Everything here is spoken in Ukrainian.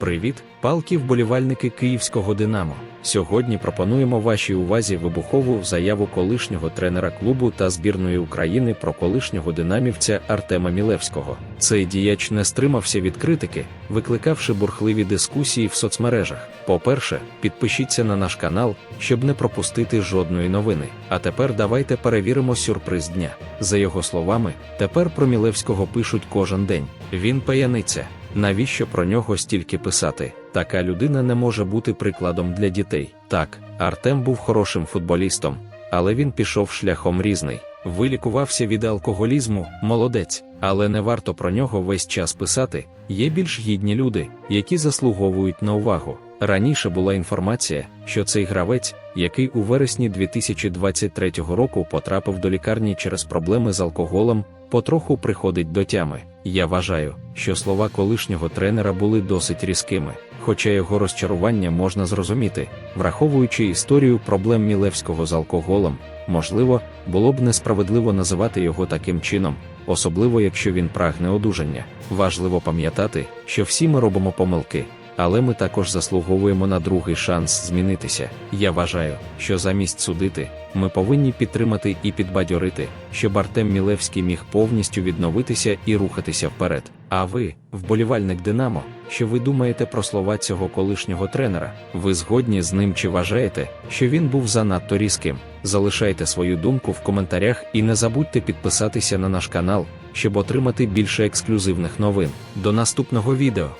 Привіт, палки вболівальники київського Динамо. Сьогодні пропонуємо вашій увазі вибухову заяву колишнього тренера клубу та збірної України про колишнього динамівця Артема Мілевського. Цей діяч не стримався від критики, викликавши бурхливі дискусії в соцмережах. По-перше, підпишіться на наш канал, щоб не пропустити жодної новини. А тепер давайте перевіримо сюрприз дня. За його словами, тепер про Мілевського пишуть кожен день. Він паяниця. Навіщо про нього стільки писати? Така людина не може бути прикладом для дітей. Так, Артем був хорошим футболістом, але він пішов шляхом різний. Вилікувався від алкоголізму, молодець, але не варто про нього весь час писати. Є більш гідні люди, які заслуговують на увагу. Раніше була інформація, що цей гравець, який у вересні 2023 року потрапив до лікарні через проблеми з алкоголем, потроху приходить до тями. Я вважаю, що слова колишнього тренера були досить різкими, хоча його розчарування можна зрозуміти, враховуючи історію проблем Мілевського з алкоголем, можливо, було б несправедливо називати його таким чином, особливо якщо він прагне одужання. Важливо пам'ятати, що всі ми робимо помилки. Але ми також заслуговуємо на другий шанс змінитися. Я вважаю, що замість судити, ми повинні підтримати і підбадьорити, щоб Артем Мілевський міг повністю відновитися і рухатися вперед. А ви, вболівальник Динамо, що ви думаєте про слова цього колишнього тренера? Ви згодні з ним чи вважаєте, що він був занадто різким? Залишайте свою думку в коментарях і не забудьте підписатися на наш канал, щоб отримати більше ексклюзивних новин. До наступного відео.